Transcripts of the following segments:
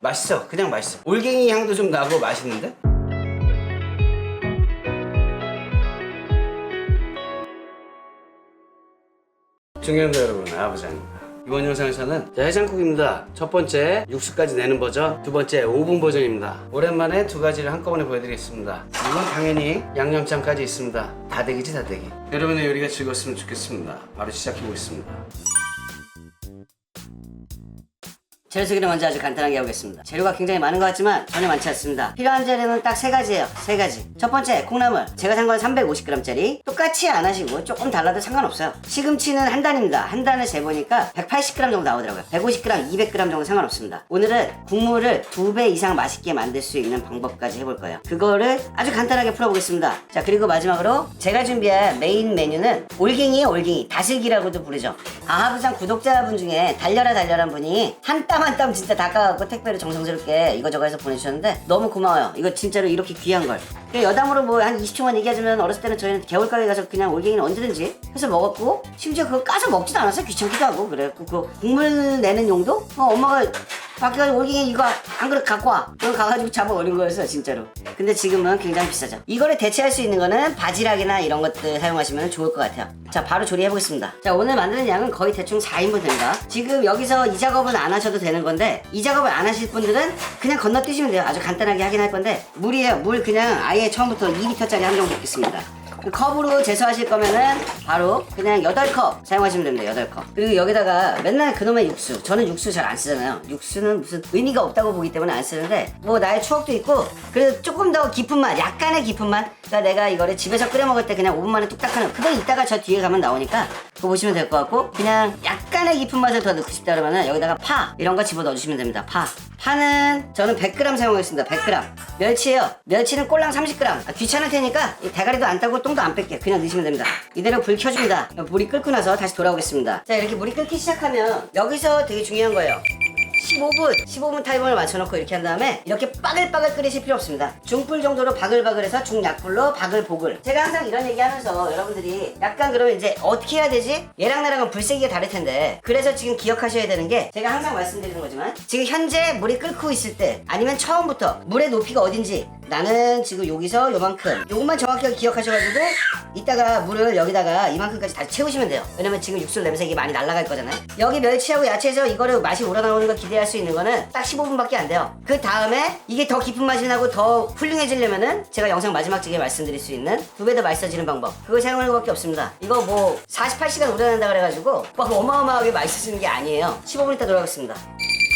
맛있어. 그냥 맛있어. 올갱이 향도 좀 나고 맛있는데? 중견자 여러분, 아버지입니다. 이번 영상에서는 자, 해장국입니다. 첫 번째 육수까지 내는 버전, 두 번째 오븐 버전입니다. 오랜만에 두 가지를 한꺼번에 보여드리겠습니다. 이건 당연히 양념장까지 있습니다. 다대기지 다대기. 여러분의 요리가 즐거웠으면 좋겠습니다. 바로 시작해 보겠습니다. 재료 소개를 먼저 아주 간단하게 해보겠습니다. 재료가 굉장히 많은 것 같지만 전혀 많지 않습니다. 필요한 재료는 딱 세 가지예요. 세 가지. 첫 번째, 콩나물. 제가 산 건 350g짜리. 똑같이 안 하시고 조금 달라도 상관없어요. 시금치는 한 단입니다. 한 단을 재보니까 180g 정도 나오더라고요. 150g, 200g 정도 상관없습니다. 오늘은 국물을 두 배 이상 맛있게 만들 수 있는 방법까지 해볼 거예요. 그거를 아주 간단하게 풀어보겠습니다. 자, 그리고 마지막으로 제가 준비한 메인 메뉴는 올갱이에요, 올갱이. 다슬기라고도 부르죠. 아하부장 구독자분 중에 달려라 달려란 분이 한땀 한 땀 진짜 닦아갖고 택배로 정성스럽게 이거저거 해서 보내주셨는데 너무 고마워요. 이거 진짜로 이렇게 귀한 걸. 여담으로 뭐 한 20초만 얘기하자면 어렸을 때는 저희는 개울가게 가서 그냥 올갱이는 언제든지 해서 먹었고 심지어 그거 까서 먹지도 않았어요. 귀찮기도 하고 그래갖고 그 국물 내는 용도? 어, 엄마가 밖에 가서 올갱이 이거 한 그릇 갖고 와. 그럼 가가지고 잡아 올린 거였어요, 진짜로. 근데 지금은 굉장히 비싸죠. 이거를 대체할 수 있는 거는 바지락이나 이런 것들 사용하시면 좋을 것 같아요. 자, 바로 조리해 보겠습니다. 자, 오늘 만드는 양은 거의 대충 4인분 됩니다. 지금 여기서 이 작업은 안 하셔도 되는 건데, 이 작업을 안 하실 분들은 그냥 건너뛰시면 돼요. 아주 간단하게 하긴 할 건데, 물이에요. 물 그냥 아예 처음부터 2리터짜리 한병 붓겠습니다. 그 컵으로 제수하실 거면은 바로 그냥 8컵 사용하시면 됩니다. 8컵. 그리고 여기다가 맨날 그놈의 육수. 저는 육수 잘 안 쓰잖아요. 육수는 무슨 의미가 없다고 보기 때문에 안 쓰는데 뭐 나의 추억도 있고 그래도 조금 더 깊은 맛, 약간의 깊은 맛. 그러니까 내가 이거를 집에서 끓여 먹을 때 그냥 5분 만에 뚝딱 하는 그거 이따가 저 뒤에 가면 나오니까 그거 보시면 될 것 같고 그냥 약간의 깊은 맛을 더 넣고 싶다 그러면은 여기다가 파 이런 거 집어 넣어주시면 됩니다. 파. 파는 저는 100g 사용하겠습니다. 100g. 멸치예요. 멸치는 꼴랑 30g. 아, 귀찮을 테니까 이 대가리도 안 따고 똥도 안 뺄게요. 그냥 넣으시면 됩니다. 이대로 불 켜줍니다. 물이 끓고 나서 다시 돌아오겠습니다. 자 이렇게 물이 끓기 시작하면 여기서 되게 중요한 거예요. 15분, 15분 타이머를 맞춰놓고 이렇게 한 다음에 이렇게 빠글빠글 끓이실 필요 없습니다. 중불 정도로 바글바글해서 중약불로 바글보글. 제가 항상 이런 얘기 하면서 여러분들이 약간 그러면 이제 어떻게 해야 되지? 얘랑 나랑은 불세기가 다를 텐데 그래서 지금 기억하셔야 되는 게 제가 항상 말씀드리는 거지만 지금 현재 물이 끓고 있을 때 아니면 처음부터 물의 높이가 어딘지 나는 지금 여기서 요만큼 요것만 정확하게 기억하셔가지고 이따가 물을 여기다가 이만큼까지 다 채우시면 돼요. 왜냐면 지금 육수 냄새 이게 많이 날아갈 거잖아요. 여기 멸치하고 야채에서 이거를 맛이 우러나오는 거 기대할 수 있는 거는 딱 15분밖에 안 돼요. 그 다음에 이게 더 깊은 맛이 나고 더 훌륭해지려면은 제가 영상 마지막 쪽에 말씀드릴 수 있는 두 배 더 맛있어지는 방법. 그거 사용하는 것밖에 없습니다. 이거 뭐 48시간 우려낸다 그래가지고 막 어마어마하게 맛있어지는 게 아니에요. 15분 있다 돌아가겠습니다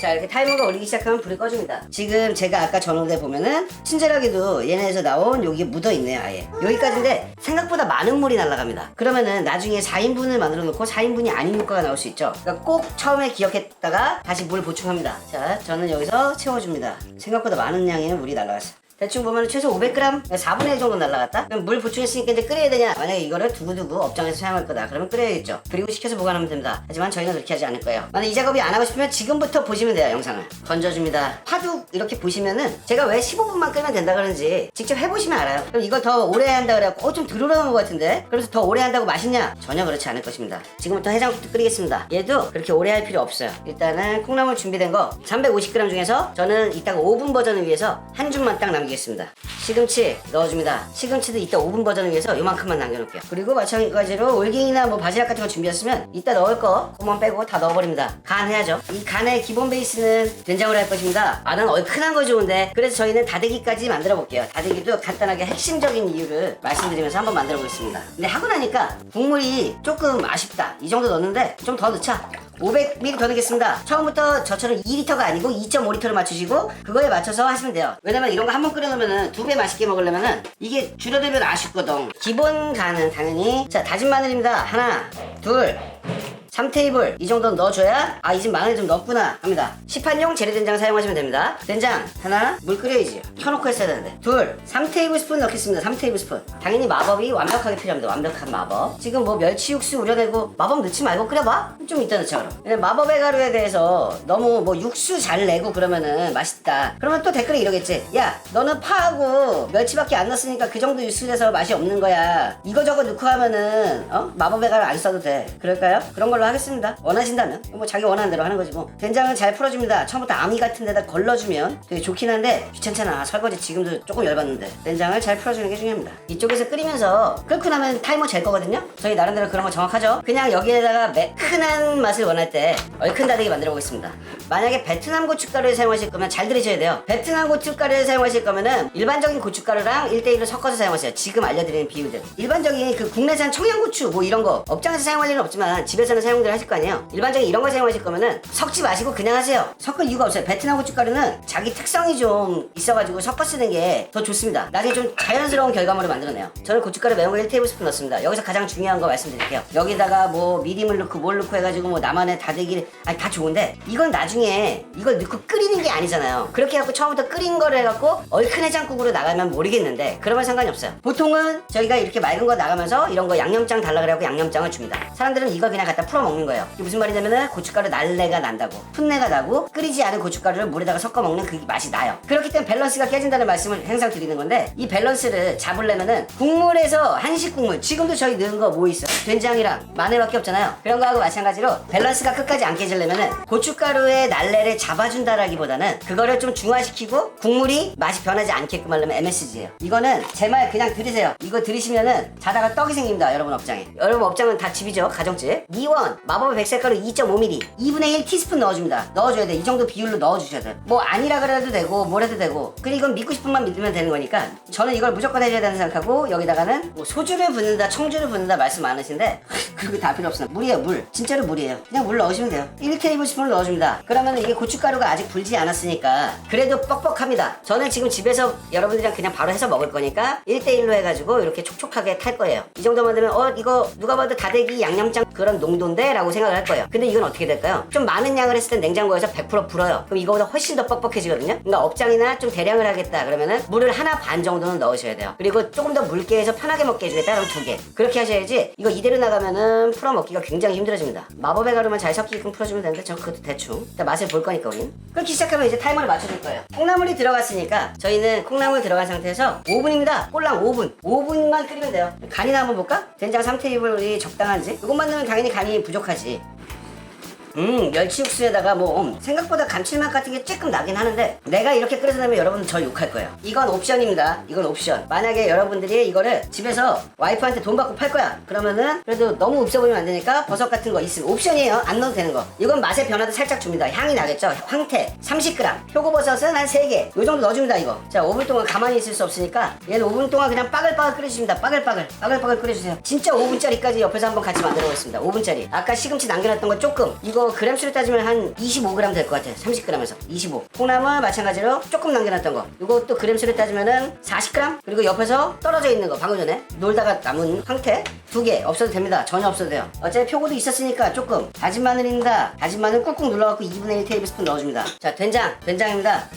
자 이렇게 타이머가 올리기 시작하면 불을 꺼줍니다. 지금 제가 아까 전후대 보면은 친절하게도 얘네에서 나온 여기 묻어있네요 아예. 여기까지인데 생각보다 많은 물이 날아갑니다. 그러면은 나중에 4인분을 만들어 놓고 4인분이 아닌 효과가 나올 수 있죠. 그러니까 꼭 처음에 기억했다가 다시 물 보충합니다. 자 저는 여기서 채워줍니다. 생각보다 많은 양의 물이 날아갔어요 대충 보면 최소 500g, 4분의 1 정도 날라갔다? 그럼 물 보충했으니까 이제 끓여야 되냐? 만약에 이거를 두고두고 업장에서 사용할 거다. 그러면 끓여야겠죠. 그리고 식혀서 보관하면 됩니다. 하지만 저희는 그렇게 하지 않을 거예요. 만약 이 작업이 안 하고 싶으면 지금부터 보시면 돼요, 영상을. 던져줍니다. 파도 이렇게 보시면은 제가 왜 15분만 끓이면 된다 그러는지 직접 해보시면 알아요. 그럼 이거 더 오래 한다 그래갖고 어, 좀 들어오는 것 같은데? 그래서 더 오래 한다고 맛있냐? 전혀 그렇지 않을 것입니다. 지금부터 해장국도 끓이겠습니다. 얘도 그렇게 오래 할 필요 없어요. 일단은 콩나물 준비된 거 350g 중에서 저는 이따가 5분 버전을 위해서 한 줌만 딱 남기 겠습니다. 시금치 넣어줍니다. 시금치도 이따 5분 버전을 위해서 요만큼만 남겨놓을게요. 그리고 마찬가지로 올갱이나 뭐 바지락 같은 거 준비했으면 이따 넣을 거 그만 빼고 다 넣어버립니다. 간 해야죠. 이 간의 기본 베이스는 된장으로 할 것입니다. 아, 난 얼큰한 거 좋은데 그래서 저희는 다대기까지 만들어 볼게요. 다대기도 간단하게 핵심적인 이유를 말씀드리면서 한번 만들어 보겠습니다. 근데 하고 나니까 국물이 조금 아쉽다. 이 정도 넣었는데 좀 더 넣자. 500ml 더 넣겠습니다. 처음부터 저처럼 2리터가 아니고 2.5리터를 맞추시고 그거에 맞춰서 하시면 돼요. 왜냐면 이런 거 한 번 끓여놓으면 두배 맛있게 먹으려면은 이게 줄어들면 아쉽거든. 기본 간은 당연히 자 다진 마늘입니다. 하나, 둘. 3테이블 이 정도 넣어줘야 아 이 집 마늘 좀 넣었구나 합니다. 시판용 재래된장 사용하시면 됩니다. 된장 하나 물 끓여야지. 켜놓고 했어야 되는데. 둘 3테이블 스푼 넣겠습니다. 3테이블 스푼. 당연히 마법이 완벽하게 필요합니다. 완벽한 마법. 지금 뭐 멸치 육수 우려내고 마법 넣지 말고 끓여봐. 좀 이따 넣자 그럼. 마법의 가루에 대해서 너무 뭐 육수 잘 내고 그러면은 맛있다. 그러면 또 댓글에 이러겠지. 야 너는 파하고 멸치밖에 안 넣었으니까 그 정도 육수에서 맛이 없는 거야. 이거 저거 넣고 하면은 어? 마법의 가루 안 써도 돼. 그럴까요? 그런 걸로 하겠습니다. 원하신다면 뭐 자기 원하는 대로 하는 거지 뭐. 된장은 잘 풀어줍니다. 처음부터 아미 같은 데다 걸러주면 되게 좋긴 한데 귀찮잖아. 설거지 지금도 조금 열받는데 된장을 잘 풀어주는 게 중요합니다. 이쪽에서 끓이면서 끓고 나면 타이머 잴 거거든요. 저희 나름대로 그런 거 정확하죠. 그냥 여기에다가 매끈한 맛을 원할 때 얼큰 다대기 만들어 보겠습니다. 만약에 베트남 고춧가루를 사용하실 거면 잘 들으셔야 돼요. 베트남 고춧가루를 사용하실 거면은 일반적인 고춧가루랑 1대1로 섞어서 사용하세요. 지금 알려드리는 비율들. 일반적인 그 국내산 청양고추 뭐 이런 거 업장에서 사용할 일은 없지만 집에서는 사용 들 하실 거 아니에요. 일반적인 이런 거 사용하실 거면은 섞지 마시고 그냥 하세요. 섞을 이유가 없어요. 베트남 고춧가루는 자기 특성이 좀 있어가지고 섞어 쓰는 게 더 좋습니다. 나중에 좀 자연스러운 결과물을 만들어내요. 저는 고춧가루 매운 거 1테이블스푼 넣습니다. 여기서 가장 중요한 거 말씀드릴게요. 여기다가 뭐 미림을 넣고 뭘 넣고 해가지고 뭐 나만의 다대기를 아니 다 좋은데 이건 나중에 이걸 넣고 끓이는 게 아니잖아요. 그렇게 해갖고 처음부터 끓인 거를 해갖고 얼큰 해장국으로 나가면 모르겠는데 그러면 상관이 없어요. 보통은 저희가 이렇게 맑은 거 나가면서 이런 거 양념장 달라 그래갖고 양념장을 줍니다. 사람들은 이걸 그냥 갖다 풀어 먹는 거예요. 이게 무슨 말이냐면은 고춧가루 날래가 난다고 풋내가 나고 끓이지 않은 고춧가루를 물에다가 섞어 먹는 그 맛이 나요. 그렇기 때문에 밸런스가 깨진다는 말씀을 항상 드리는 건데 이 밸런스를 잡으려면은 국물에서 한식 국물 지금도 저희 넣은 거 뭐 있어요? 된장이랑 마늘밖에 없잖아요. 그런 거하고 마찬가지로 밸런스가 끝까지 안 깨지려면은 고춧가루의 날래를 잡아준다라기보다는 그거를 좀 중화시키고 국물이 맛이 변하지 않게끔 하려면 MSG예요. 이거는 제 말 그냥 들으세요. 이거 들으시면은 자다가 떡이 생깁니다. 여러분 업장에. 여러분 업장은 다 집이죠. 가정집. 미원 마법의 백색가루 2.5ml 2분의 1 티스푼 넣어줍니다. 넣어줘야 돼. 이 정도 비율로 넣어주셔야 돼. 뭐 아니라 그래도 되고 뭘 해도 되고. 그리고 이건 믿고 싶은 만 믿으면 되는 거니까 저는 이걸 무조건 해줘야 된다 생각하고 여기다가는 뭐 소주를 붓는다 청주를 붓는다 말씀 많으신데 그거 다 필요 없습니다. 물이에요 물. 진짜로 물이에요. 그냥 물 넣으시면 돼요. 1테이블스푼을 넣어줍니다. 그러면 이게 고춧가루가 아직 불지 않았으니까 그래도 뻑뻑합니다. 저는 지금 집에서 여러분들이랑 그냥 바로 해서 먹을 거니까 1대1로 해가지고 이렇게 촉촉하게 탈 거예요. 이 정도만 되면 어 이거 누가 봐도 다대기 양념장 그런 농도인데 라고 생각을 할 거예요. 근데 이건 어떻게 될까요? 좀 많은 양을 했을 땐 냉장고에서 100% 불어요. 그럼 이거보다 훨씬 더 뻑뻑해지거든요. 그러니까 업장이나 좀 대량을 하겠다 그러면은 물을 하나 반 정도는 넣으셔야 돼요. 그리고 조금 더 묽게 해서 편하게 먹게 해주겠다 그럼 두 개. 그렇게 하셔야지 이거 이대로 나가면은 풀어 먹기가 굉장히 힘들어집니다. 마법의 가루만 잘 섞이게끔 풀어주면 되는데 저 그것도 대충. 일단 맛을 볼 거니까 우린. 끓기 시작하면 이제 타이머를 맞춰줄 거예요. 콩나물이 들어갔으니까 저희는 콩나물 들어간 상태에서 5분입니다. 꼴랑 5분. 5분만 끓이면 돼요. 간이나 한번 볼까? 된장 3테이블이 적당한지? 이것만 넣으면 당연히 간이 부족하지. 음 멸치 육수에다가 뭐 음, 생각보다 감칠맛 같은 게 조금 나긴 하는데 내가 이렇게 끓여서 내면 여러분 저 욕할 거예요. 이건 옵션입니다. 이건 옵션. 만약에 여러분들이 이거를 집에서 와이프한테 돈 받고 팔 거야. 그러면은 그래도 너무 없어 보이면 안 되니까 버섯 같은 거 있으면 옵션이에요. 안 넣어도 되는 거. 이건 맛의 변화도 살짝 줍니다. 향이 나겠죠? 황태. 30g 표고버섯은 한 3개. 요 정도 넣어줍니다 이거. 자 5분 동안 가만히 있을 수 없으니까 얘는 5분 동안 그냥 빠글빠글 끓여주십니다. 빠글빠글. 빠글빠글 끓여주세요. 진짜 5분짜리까지 옆에서 한번 같이 만들어 보겠습니다. 5분짜리. 아까 시금치 남겨놨던 거 조금. 이거 그램수로 따지면 한 25g 될 것 같아요 30g에서. 25 콩나물 마찬가지로 조금 남겨놨던 거. 이것도 그램수로 따지면은 40g 그리고 옆에서 떨어져 있는 거 방금 전에. 놀다가 남은 황태? 두 개. 없어도 됩니다. 전혀 없어도 돼요. 어차피 표고도 있었으니까 조금. 다진 마늘입니다. 다진 마늘 꾹꾹 눌러갖고 2분의 1 테이블스푼 넣어줍니다. 자 된장. 된장입니다.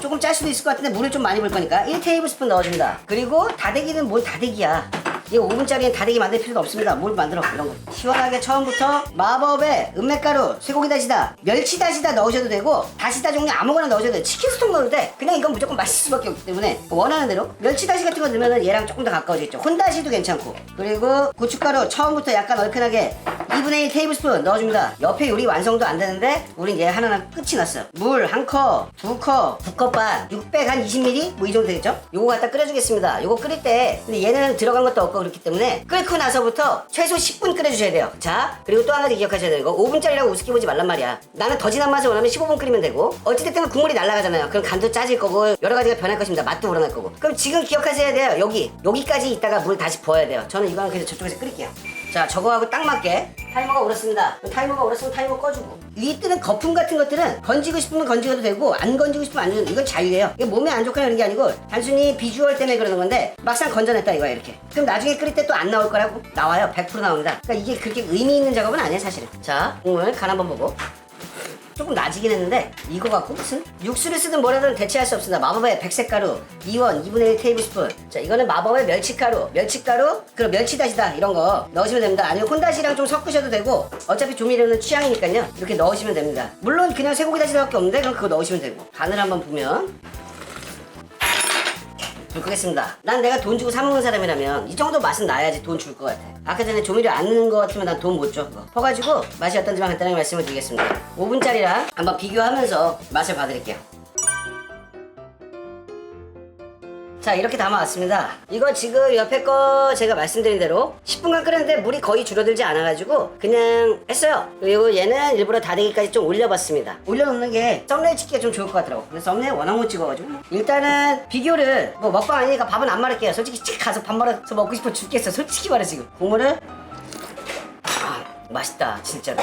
조금 짤 수도 있을 것 같은데 물을 좀 많이 볼 거니까 1 테이블스푼 넣어줍니다. 그리고 다대기는 뭘 다대기야. 이 5분짜리는 다대기 만들 필요도 없습니다. 뭘 만들어 이런 거. 시원하게 처음부터 마법의 은맥가루, 쇠고기 다시다, 멸치 다시다 넣으셔도 되고 다시다 종류 아무거나 넣으셔도 돼. 치킨 스톡 넣어도 돼. 그냥 이건 무조건 맛있을 수밖에 없기 때문에 원하는 대로 멸치 다시 같은 거 넣으면 얘랑 조금 더 가까워지겠죠. 혼다시도 괜찮고 그리고 고춧가루 처음부터 약간 얼큰하게 2분의 1 테이블스푼 넣어줍니다. 옆에 요리 완성도 안 되는데 우린 얘 하나는 끝이 났어. 물한 컵, 두 컵, 두 컵 반, 600 한 20ml 뭐 이 정도 되겠죠? 요거 갖다 끓여주겠습니다. 요거 끓일 때 근데 얘는 들어간 것도 없고 그렇기 때문에 끓고 나서부터 최소 10분 끓여주셔야 돼요. 자 그리고 또 한 가지 기억하셔야 되는 거 5분짜리라고 우습게 보지 말란 말이야. 나는 더 진한 맛을 원하면 15분 끓이면 되고 어찌됐든 국물이 날아가잖아요. 그럼 간도 짜질 거고 여러 가지가 변할 것입니다. 맛도 우러날 거고. 그럼 지금 기억하셔야 돼요. 여기 여기까지 있다가 물 다시 부어야 돼요. 저는 이거는 그래서 저쪽에서 끓일게요. 자 저거하고 딱 맞게 타이머가 오렸습니다. 타이머가 오렸으면 타이머 꺼주고. 위 뜨는 거품 같은 것들은 건지고 싶으면 건지고도 되고 안 건지고 싶으면 안 건지고 이건 자유예요. 이게 몸에 안 좋거나 그런 게 아니고 단순히 비주얼 때문에 그러는 건데 막상 건져냈다 이거야 이렇게. 그럼 나중에 끓일 때 또 안 나올 거라고? 나와요. 100% 나옵니다. 그러니까 이게 그렇게 의미 있는 작업은 아니에요 사실은. 자 국물 간 한번 보고 조금 나지긴 했는데 이거 갖고 무슨 육수를 쓰든 뭐라든 대체할 수 없습니다. 마법의 백색 가루 이원 2분의 1 테이블스푼. 자 이거는 마법의 멸치가루 멸치가루 그리고 멸치다시다 이런 거 넣으시면 됩니다. 아니면 혼다시랑 좀 섞으셔도 되고 어차피 조미료는 취향이니까요. 이렇게 넣으시면 됩니다. 물론 그냥 쇠고기 다시다밖에 없는데 그럼 그거 넣으시면 되고. 간을 한번 보면 불 끄겠습니다. 난 내가 돈 주고 사 먹는 사람이라면 이 정도 맛은 나야지 돈 줄 것 같아. 아까 전에 조미료 안 넣는 것 같으면 난 돈 못 줘. 그거. 퍼가지고 맛이 어떤지만 간단하게 말씀을 드리겠습니다. 5분짜리랑 한번 비교하면서 맛을 봐드릴게요. 자 이렇게 담아왔습니다. 이거 지금 옆에 거 제가 말씀드린 대로 10분간 끓였는데 물이 거의 줄어들지 않아가지고 그냥 했어요. 그리고 얘는 일부러 다대기까지 좀 올려봤습니다. 올려놓는 게 썸네일 찍기가 좀 좋을 것 같더라고. 근데 썸네일 워낙 못 찍어가지고. 일단은 비교를 뭐 먹방 아니니까 밥은 안 말할게요. 솔직히 집 가서 밥 말아서 먹고 싶어 죽겠어. 솔직히 말해 지금. 국물을? 아 맛있다 진짜로.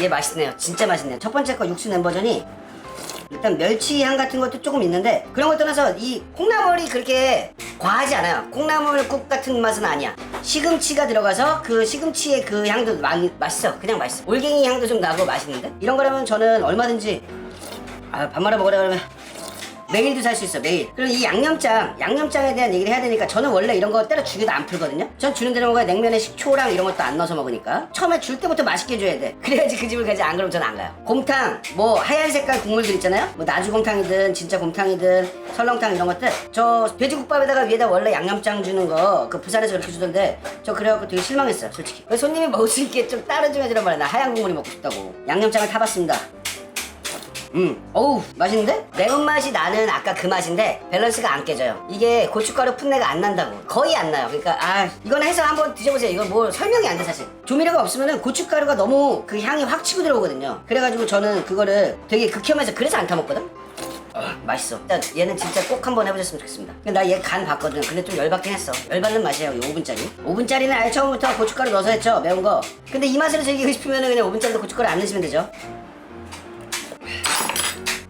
얘 맛있네요. 진짜 맛있네요. 첫 번째 거 육수 낸 버전이 일단 멸치향 같은 것도 조금 있는데 그런 거 떠나서 이 콩나물이 그렇게 과하지 않아요. 콩나물국 같은 맛은 아니야. 시금치가 들어가서 그 시금치의 그 향도 많이 맛있어. 그냥 맛있어. 올갱이 향도 좀 나고 맛있는데? 이런 거라면 저는 얼마든지 아, 밥 말아 먹으라 그러면 매일도 살 수 있어 매일. 그리고 이 양념장 양념장에 대한 얘기를 해야 되니까 저는 원래 이런 거 때려 죽여도 안 풀거든요. 전 주는 대로 먹어야 냉면에 식초랑 이런 것도 안 넣어서 먹으니까. 처음에 줄 때부터 맛있게 줘야 돼. 그래야지 그 집을 가지 안 그러면 저는 안 가요. 곰탕 뭐 하얀 색깔 국물들 있잖아요? 뭐 나주곰탕이든 진짜 곰탕이든 설렁탕 이런 것들. 저 돼지국밥에다가 위에다 원래 양념장 주는 거 그 부산에서 그렇게 주던데 저 그래갖고 되게 실망했어요 솔직히. 손님이 먹을 수 있게 좀 따로 좀 해주란 말이야. 나 하얀 국물이 먹고 싶다고. 양념장을 타봤습니다 음, 어우, 맛있는데? 매운맛이 나는 아까 그 맛인데 밸런스가 안 깨져요. 이게 고춧가루 풋내가 안 난다고. 거의 안 나요. 그러니까, 아, 이건 해서 한번 드셔보세요. 이건 뭐 설명이 안 돼, 사실. 조미료가 없으면은 고춧가루가 너무 그 향이 확 치고 들어오거든요. 그래가지고 저는 그거를 되게 극혐해서 그래서 안 타먹거든? 아, 맛있어. 일단 얘는 진짜 꼭 한번 해보셨으면 좋겠습니다. 나 얘 간 봤거든. 근데 좀 열받긴 했어. 열받는 맛이에요. 이 5분짜리. 5분짜리는 아예 처음부터 고춧가루 넣어서 했죠. 매운 거. 근데 이 맛을 즐기고 싶으면 그냥 5분짜리도 고춧가루 안 넣으시면 되죠.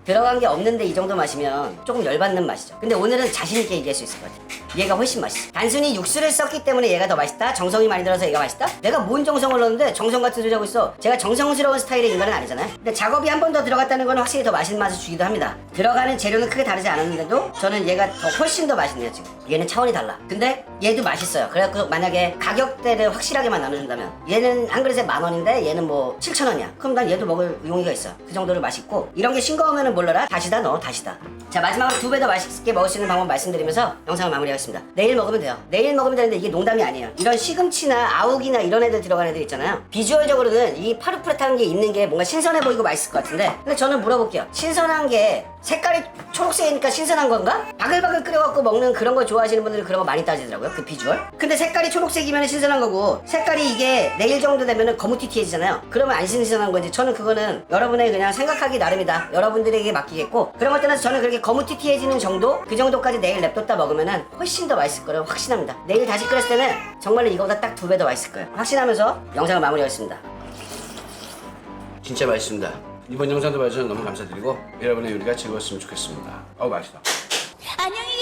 들어간 게 없는데 이 정도 마시면 조금 열받는 맛이죠. 근데 오늘은 자신 있게 얘기할 수 있을 것 같아요. 얘가 훨씬 맛있어. 단순히 육수를 썼기 때문에 얘가 더 맛있다? 정성이 많이 들어서 얘가 맛있다? 내가 뭔 정성을 넣었는데 정성 같은 소리 하고 있어. 제가 정성스러운 스타일의 인간은 아니잖아요. 근데 작업이 한 번 더 들어갔다는 건 확실히 더 맛있는 맛을 주기도 합니다. 들어가는 재료는 크게 다르지 않았는데도 저는 얘가 더 훨씬 더 맛있네요, 지금. 얘는 차원이 달라. 근데 얘도 맛있어요. 그래갖고 만약에 가격대를 확실하게만 나눠준다면 얘는 한 그릇에 만 원인데 얘는 뭐 7천 원이야. 그럼 난 얘도 먹을 용의가 있어. 그 정도로 맛있고 이런 게 싱거우면 몰라라. 다시다 넣어, 다시다. 자 마지막으로 두 배 더 맛있게 먹을 수 있는 방법 말씀드리면서 영상을 마무리하겠습니다. 내일 먹으면 돼요. 내일 먹으면 되는데 이게 농담이 아니에요. 이런 시금치나 아욱이나 이런 애들 들어간 애들 있잖아요. 비주얼적으로는 이 파릇파릇한 게 있는 게 뭔가 신선해 보이고 맛있을 것 같은데 근데 저는 물어볼게요. 신선한 게 색깔이 초록색이니까 신선한 건가? 바글바글 끓여갖고 먹는 그런 거 좋아하시는 분들은 그런 거 많이 따지더라고요. 그 비주얼. 근데 색깔이 초록색이면 신선한 거고 색깔이 이게 내일 정도 되면은 거무튀튀해지잖아요. 그러면 안 신선한 거지. 저는 그거는 여러분의 그냥 생각하기 나름이다. 여러분들에게 맡기겠고 그런 것 떠나서 저는 그렇게 거무튀튀해지는 정도 그 정도까지 내일 냅뒀다 먹으면은 훨씬 더 맛있을 거라고 확신합니다. 내일 다시 끓였을 때는 정말로 이거보다 딱 두 배 더 맛있을 거예요. 확신하면서 영상을 마무리하겠습니다. 진짜 맛있습니다. 이번 영상도 봐주셔서 너무 감사드리고 여러분의 요리가 즐거웠으면 좋겠습니다. 어우 맛있다. 안녕히.